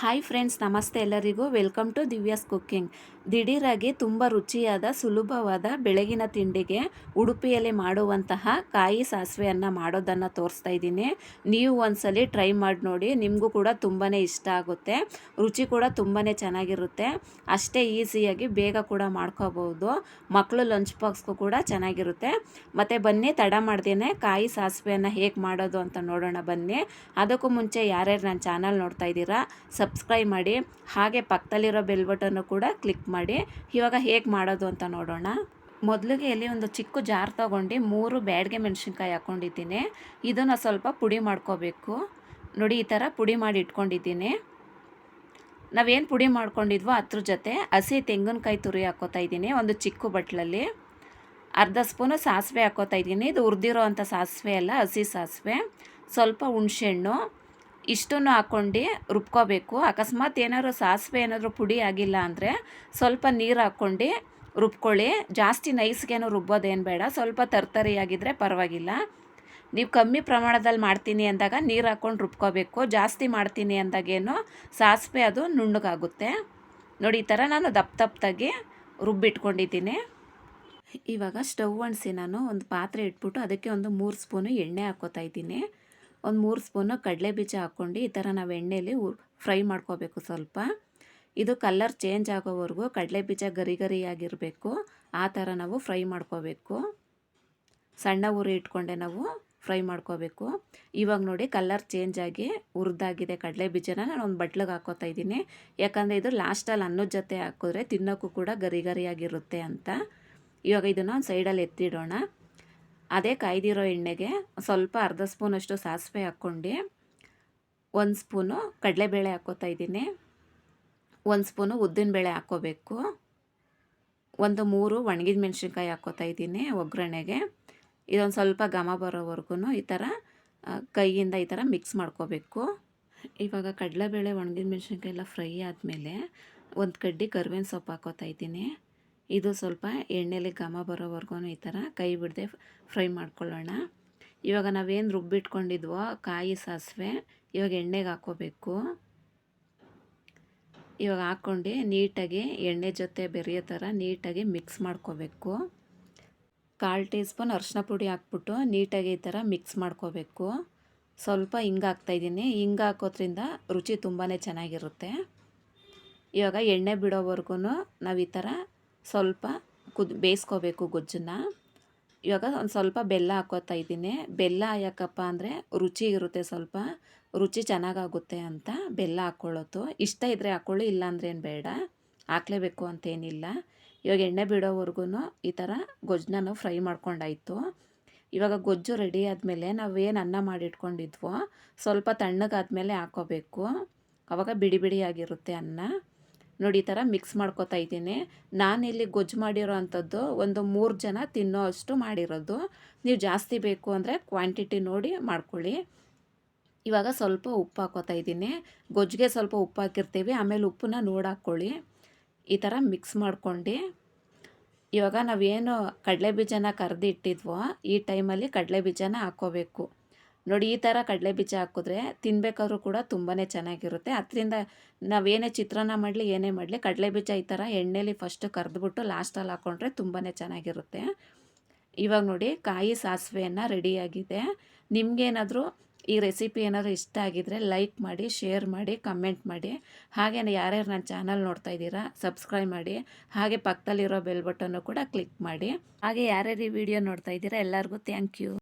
Hi friends ನಮಸ್ತೆ ಎಲ್ಲರಿಗೂ. Welcome to Divya's cooking ದಿಢೀರಾಗಿ ತುಂಬ ರುಚಿಯಾದ, ಸುಲಭವಾದ ಬೆಳಗಿನ ತಿಂಡಿಗೆ ಉಡುಪಿಯಲ್ಲಿ ಮಾಡುವಂತಹ ಕಾಯಿ ಸಾಸಿವೆಯನ್ನು ಮಾಡೋದನ್ನು ತೋರಿಸ್ತಾ ಇದ್ದೀನಿ. ನೀವು ಒಂದ್ಸಲಿ ಟ್ರೈ ಮಾಡಿ ನೋಡಿ, ನಿಮಗೂ ಕೂಡ ತುಂಬಾ ಇಷ್ಟ ಆಗುತ್ತೆ. ರುಚಿ ಕೂಡ ತುಂಬಾ ಚೆನ್ನಾಗಿರುತ್ತೆ. ಅಷ್ಟೇ ಈಸಿಯಾಗಿ ಬೇಗ ಕೂಡ ಮಾಡ್ಕೋಬೋದು ಮಕ್ಕಳು ಲಂಚ್ ಬಾಕ್ಸ್ಗೂ ಕೂಡ ಚೆನ್ನಾಗಿರುತ್ತೆ. ಮತ್ತು ಬನ್ನಿ, ತಡ ಮಾಡ್ದೇನೆ ಕಾಯಿ ಸಾಸಿವೆಯನ್ನು ಹೇಗೆ ಮಾಡೋದು ಅಂತ ನೋಡೋಣ ಬನ್ನಿ. ಅದಕ್ಕೂ ಮುಂಚೆ ಯಾರ್ಯಾರು ನನ್ನ ಚಾನಲ್ ನೋಡ್ತಾ ಇದ್ದೀರಾ ಸಬ್ಸ್ಕ್ರೈಬ್ ಮಾಡಿ, ಹಾಗೆ ಪಕ್ಕದಲ್ಲಿರೋ ಬೆಲ್ ಬಟನ್ನು ಕೂಡ ಕ್ಲಿಕ್ ಮಾಡಿ. ಇವಾಗ ಹೇಗೆ ಮಾಡೋದು ಅಂತ ನೋಡೋಣ. ಮೊದಲಿಗೆ ಇಲ್ಲಿ ಒಂದು ಚಿಕ್ಕ ಜಾರ್ ತೊಗೊಂಡು ಮೂರು ಬ್ಯಾಡ್ಗೆ ಮೆಣಸಿನ್ಕಾಯಿ ಹಾಕ್ಕೊಂಡಿದ್ದೀನಿ ಇದನ್ನು ಸ್ವಲ್ಪ ಪುಡಿ ಮಾಡ್ಕೋಬೇಕು. ನೋಡಿ, ಈ ಥರ ಪುಡಿ ಮಾಡಿ ಇಟ್ಕೊಂಡಿದ್ದೀನಿ. ನಾವೇನು ಪುಡಿ ಮಾಡ್ಕೊಂಡಿದ್ವೋ ಅದ್ರ ಜೊತೆ ಹಸಿ ತೆಂಗಿನಕಾಯಿ ತುರಿ ಹಾಕೋತಾ ಇದ್ದೀನಿ, ಒಂದು ಚಿಕ್ಕ ಬಟ್ಲಲ್ಲಿ. ಅರ್ಧ ಸ್ಪೂನು ಸಾಸಿವೆ ಹಾಕೋತಾ ಇದ್ದೀನಿ. ಇದು ಹುರಿದಿರೋ ಅಂಥ ಸಾಸಿವೆ ಅಲ್ಲ, ಹಸಿ ಸಾಸಿವೆ. ಸ್ವಲ್ಪ ಹುಣಸೆಹಣ್ಣು. ಇಷ್ಟನ್ನು ಹಾಕ್ಕೊಂಡು ರುಬ್ಕೋಬೇಕು. ಅಕಸ್ಮಾತ್ ಏನಾದರೂ ಸಾಸಿವೆ ಏನಾದರೂ ಪುಡಿ ಆಗಿಲ್ಲ ಅಂದರೆ ಸ್ವಲ್ಪ ನೀರು ಹಾಕ್ಕೊಂಡು ರುಬ್ಕೊಳ್ಳಿ. ಜಾಸ್ತಿ ನೈಸ್ಗೇನು ರುಬ್ಬೋದೇನು ಬೇಡ. ಸ್ವಲ್ಪ ತರ್ತರಿಯಾಗಿದ್ದರೆ ಪರವಾಗಿಲ್ಲ. ನೀವು ಕಮ್ಮಿ ಪ್ರಮಾಣದಲ್ಲಿ ಮಾಡ್ತೀನಿ ಅಂದಾಗ ನೀರು ಹಾಕ್ಕೊಂಡು ರುಬ್ಕೋಬೇಕು. ಜಾಸ್ತಿ ಮಾಡ್ತೀನಿ ಅಂದಾಗೇನು ಸಾಸಿವೆ ಅದು ನುಣ್ಣಗಾಗುತ್ತೆ. ನೋಡಿ, ಈ ಥರ ನಾನು ದಪ್ಪ ದಪ್ಪದಾಗಿ ರುಬ್ಬಿಟ್ಕೊಂಡಿದ್ದೀನಿ. ಇವಾಗ ಸ್ಟವ್ ಅಣಿಸಿ ನಾನು ಒಂದು ಪಾತ್ರೆ ಇಟ್ಬಿಟ್ಟು ಅದಕ್ಕೆ ಒಂದು ಮೂರು ಸ್ಪೂನು ಎಣ್ಣೆ ಹಾಕ್ಕೋತಾ ಇದ್ದೀನಿ. ಒಂದು ಮೂರು ಸ್ಪೂನು ಕಡಲೆ ಬೀಜ ಹಾಕ್ಕೊಂಡು ಈ ಥರ ನಾವು ಎಣ್ಣೆಯಲ್ಲಿ ಫ್ರೈ ಮಾಡ್ಕೋಬೇಕು ಸ್ವಲ್ಪ. ಇದು ಕಲ್ಲರ್ ಚೇಂಜ್ ಆಗೋವರೆಗೂ ಕಡಲೆ ಬೀಜ ಗರಿ ಗರಿಯಾಗಿರಬೇಕು. ಆ ಥರ ನಾವು ಫ್ರೈ ಮಾಡ್ಕೋಬೇಕು. ಸಣ್ಣ ಉರಿ ಇಟ್ಕೊಂಡೆ ನಾವು ಫ್ರೈ ಮಾಡ್ಕೋಬೇಕು. ಇವಾಗ ನೋಡಿ ಕಲ್ಲರ್ ಚೇಂಜ್ ಆಗಿ ಹುರಿದಾಗಿದೆ ಕಡಲೆ ಬೀಜನ ನಾನು ಒಂದು ಬಟ್ಲಿಗೆ ಹಾಕೋತಾ ಇದ್ದೀನಿ. ಯಾಕಂದರೆ ಇದು ಲಾಸ್ಟಲ್ಲಿ ಅನ್ನದ ಜೊತೆ ಹಾಕಿದ್ರೆ ತಿನ್ನೋಕ್ಕೂ ಕೂಡ ಗರಿ ಗರಿಯಾಗಿರುತ್ತೆ ಅಂತ. ಇವಾಗ ಇದನ್ನು ಒಂದು ಸೈಡಲ್ಲಿ ಎತ್ತಿಡೋಣ. ಅದೇ ಕಾಯ್ದಿರೋ ಎಣ್ಣೆಗೆ ಸ್ವಲ್ಪ ಅರ್ಧ ಸ್ಪೂನಷ್ಟು ಸಾಸಿವೆ ಹಾಕ್ಕೊಂಡು. ಒಂದು ಸ್ಪೂನು ಕಡಲೆಬೇಳೆ ಹಾಕ್ಕೋತಾ ಇದ್ದೀನಿ. ಒಂದು ಸ್ಪೂನು ಉದ್ದಿನಬೇಳೆ ಹಾಕ್ಕೋಬೇಕು ಒಂದು ಮೂರು ಒಣಗಿದ ಮೆಣಸಿನ್ಕಾಯಿ ಹಾಕ್ಕೋತಾ ಇದ್ದೀನಿ ಒಗ್ಗರಣೆಗೆ. ಇದೊಂದು ಸ್ವಲ್ಪ ಘಮ ಬರೋವರೆಗೂ ಈ ಥರ ಕೈಯಿಂದ ಈ ಥರ ಮಿಕ್ಸ್ ಮಾಡ್ಕೋಬೇಕು. ಇವಾಗ ಕಡಲೆಬೇಳೆ ಒಣಗಿದ ಮೆಣಸಿನ್ಕಾಯಿ ಎಲ್ಲ ಫ್ರೈ ಆದಮೇಲೆ ಒಂದು ಕಡ್ಡಿ ಕರ್ಬೇವಿನ ಸೊಪ್ಪು ಹಾಕೋತಾ ಇದ್ದೀನಿ. ಇದು ಸ್ವಲ್ಪ ಎಣ್ಣೆಯಲ್ಲಿ ಘಮ ಬರೋವರೆಗೂ ಈ ಥರ ಕೈ ಬಿಡದೆ ಫ್ರೈ ಮಾಡ್ಕೊಳ್ಳೋಣ. ಇವಾಗ ನಾವೇನು ರುಬ್ಬಿಟ್ಕೊಂಡಿದ್ವೋ ಕಾಯಿ ಸಾಸಿವೆ, ಇವಾಗ ಎಣ್ಣೆಗೆ ಹಾಕ್ಕೋಬೇಕು. ಇವಾಗ ಹಾಕ್ಕೊಂಡು ನೀಟಾಗಿ ಎಣ್ಣೆ ಜೊತೆ ಬೆರೆಯೋ ಥರ ನೀಟಾಗಿ ಮಿಕ್ಸ್ ಮಾಡ್ಕೋಬೇಕು. ಕಾಲು ಟೀ ಸ್ಪೂನ್ ಅರ್ಶಿನ ಪುಡಿ ಹಾಕ್ಬಿಟ್ಟು ನೀಟಾಗಿ ಈ ಥರ ಮಿಕ್ಸ್ ಮಾಡ್ಕೋಬೇಕು. ಸ್ವಲ್ಪ ಹಿಂಗೆ ಹಾಕ್ತಾಯಿದ್ದೀನಿ ಹಿಂಗೆ ಹಾಕೋದ್ರಿಂದ ರುಚಿ ತುಂಬಾ ಚೆನ್ನಾಗಿರುತ್ತೆ. ಇವಾಗ ಎಣ್ಣೆ ಬಿಡೋವರೆಗೂ ನಾವು ಈ ಥರ ಸ್ವಲ್ಪ ಕುದ್, ಬೇಯಿಸ್ಕೋಬೇಕು ಗೊಜ್ಜನ್ನ. ಇವಾಗ ಒಂದು ಸ್ವಲ್ಪ ಬೆಲ್ಲ ಹಾಕೋತಾ ಇದ್ದೀನಿ. ಬೆಲ್ಲ ಯಾಕಪ್ಪ ಅಂದರೆ ರುಚಿ ಇರುತ್ತೆ ಸ್ವಲ್ಪ. ರುಚಿ ಚೆನ್ನಾಗಾಗುತ್ತೆ ಅಂತ ಬೆಲ್ಲ ಹಾಕ್ಕೊಳ್ಳೋದು ಇಷ್ಟ ಇದ್ದರೆ ಹಾಕ್ಕೊಳ್ಳಿ ಇಲ್ಲಾಂದ್ರೆ ಏನು ಬೇಡ. ಹಾಕ್ಲೇಬೇಕು ಅಂತೇನಿಲ್ಲ ಇವಾಗ ಎಣ್ಣೆ ಬಿಡೋವರೆಗೂ ಈ ಥರ ಗೊಜ್ಜನ್ನ ನಾವು ಫ್ರೈ ಮಾಡ್ಕೊಂಡಾಯಿತು. ಇವಾಗ ಗೊಜ್ಜು ರೆಡಿ ಆದಮೇಲೆ ನಾವೇನು ಅನ್ನ ಮಾಡಿಟ್ಕೊಂಡಿದ್ವೋ ಸ್ವಲ್ಪ ತಣ್ಣಗಾದ್ಮೇಲೆ ಹಾಕೋಬೇಕು. ಆವಾಗ ಬಿಡಿ ಬಿಡಿಯಾಗಿರುತ್ತೆ ಅನ್ನ. ನೋಡಿ ಈ ಥರ ಮಿಕ್ಸ್ ಮಾಡ್ಕೊತಾ ಇದ್ದೀನಿ. ನಾನಿಲ್ಲಿ ಗೊಜ್ಜು ಮಾಡಿರೋ ಅಂಥದ್ದು ಒಂದು ಮೂರು ಜನ ತಿನ್ನೋ ಅಷ್ಟು ಮಾಡಿರೋದು. ನೀವು ಜಾಸ್ತಿ ಬೇಕು ಅಂದರೆ ಕ್ವಾಂಟಿಟಿ ನೋಡಿ ಮಾಡ್ಕೊಳ್ಳಿ. ಇವಾಗ ಸ್ವಲ್ಪ ಉಪ್ಪು ಹಾಕೋತಾ ಇದ್ದೀನಿ. ಗೊಜ್ಜಿಗೆ ಸ್ವಲ್ಪ ಉಪ್ಪು ಹಾಕಿರ್ತೀವಿ. ಆಮೇಲೆ ಉಪ್ಪನ್ನ ನೋಡಾಕ್ಕೊಳ್ಳಿ ಈ ಥರ ಮಿಕ್ಸ್ ಮಾಡ್ಕೊಂಡು. ಇವಾಗ ನಾವೇನು ಕಡಲೆ ಬೀಜನ ಕರೆದಿಟ್ಟಿದ್ವೋ, ಈ ಟೈಮಲ್ಲಿ ಕಡಲೆ ಬೀಜನ ಹಾಕ್ಕೋಬೇಕು ನೋಡಿ, ಈ ಥರ ಕಡಲೆ ಬೀಜ ಹಾಕಿದ್ರೆ ತಿನ್ಬೇಕಾದ್ರು ಕೂಡ ತುಂಬಾ ಚೆನ್ನಾಗಿರುತ್ತೆ. ಅದರಿಂದ ನಾವೇನೇ ಚಿತ್ರಾನ್ನ ಮಾಡಲಿ, ಏನೇ ಮಾಡಲಿ ಕಡಲೆ ಬೀಜ ಈ ಥರ ಎಣ್ಣೆಲಿ ಫಸ್ಟ್ ಕರೆದ್ಬಿಟ್ಟು ಲಾಸ್ಟಲ್ಲಿ ಹಾಕ್ಕೊಂಡ್ರೆ ತುಂಬಾ ಚೆನ್ನಾಗಿರುತ್ತೆ. ಇವಾಗ ನೋಡಿ, ಕಾಯಿ ಸಾಸಿವೆಯನ್ನು ರೆಡಿಯಾಗಿದೆ ನಿಮಗೇನಾದರೂ ಈ ರೆಸಿಪಿ ಏನಾದರೂ ಇಷ್ಟ ಆಗಿದರೆ ಲೈಕ್ ಮಾಡಿ ಶೇರ್ ಮಾಡಿ ಕಮೆಂಟ್ ಮಾಡಿ. ಹಾಗೆ ಯಾರ್ಯಾರು ನನ್ನ ಚಾನಲ್ ನೋಡ್ತಾ ಇದ್ದೀರಾ ಸಬ್ಸ್ಕ್ರೈಬ್ ಮಾಡಿ. ಹಾಗೆ ಪಕ್ಕದಲ್ಲಿರೋ ಬೆಲ್ ಬಟನ್ನು ಕೂಡ ಕ್ಲಿಕ್ ಮಾಡಿ. ಹಾಗೆ ಯಾರ್ಯಾರು ಈ ವಿಡಿಯೋ ನೋಡ್ತಾ ಇದ್ದೀರಾ, ಎಲ್ಲರಿಗೂ ಥ್ಯಾಂಕ್ ಯು